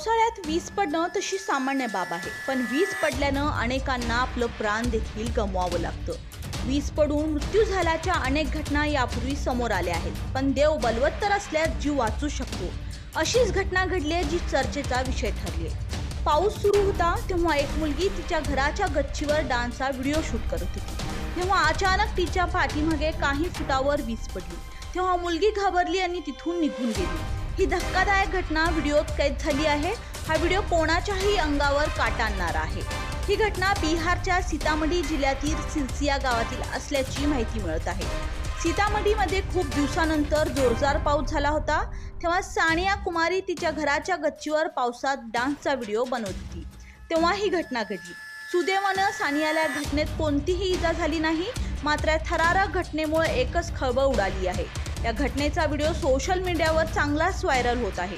पावसाळ्यात वीज पडणं तशी सामान्य बाब आहे. पण वीज पडल्यानं अनेकांना आपलं प्राण देखील गमवावं लागतं. वीज पडून मृत्यू झाल्याच्या अनेक घटना यापूर्वी समोर आल्या आहेत. पण देव बलवत्तर असल्यास जीव वाचू शकतो. अशीच घटना घडली आहे जी चर्चेचा विषय ठरली आहे. पाऊस सुरू होता तेव्हा एक मुलगी तिच्या घराच्या गच्चीवर डान्सचा व्हिडिओ शूट करत होती. तेव्हा अचानक तिच्या पाठीमागे काही फुटावर वीज पडली. तेव्हा मुलगी घाबरली आणि तिथून निघून गेली. ही धक्कादायक घटना व्हिडिओत कैद झाली आहे. हा व्हिडिओ कोणाच्याही अंगावर काटा आणणारा आहे. ही घटना बिहारच्या सीतामढी जिल्ह्यातील सिलसिया गावातील असल्याची माहिती मिळत आहे. सीतामढीमध्ये खूप दिवसानंतर जोरदार पाऊस झाला होता. तेव्हा सानिया कुमारी तिच्या घराच्या गच्चीवर पावसात डान्सचा व्हिडिओ बनवत. होती तेव्हा ही घटना घडली. सुदैवानं सानियाला घटनेत कोणतीही इजा झाली नाही. मात्र थरारक घटनेमुळे एकच खळबळ उडाली आहे. या घटनेचा व्हिडिओ सोशल मीडियावर चांगलाच व्हायरल होत आहे.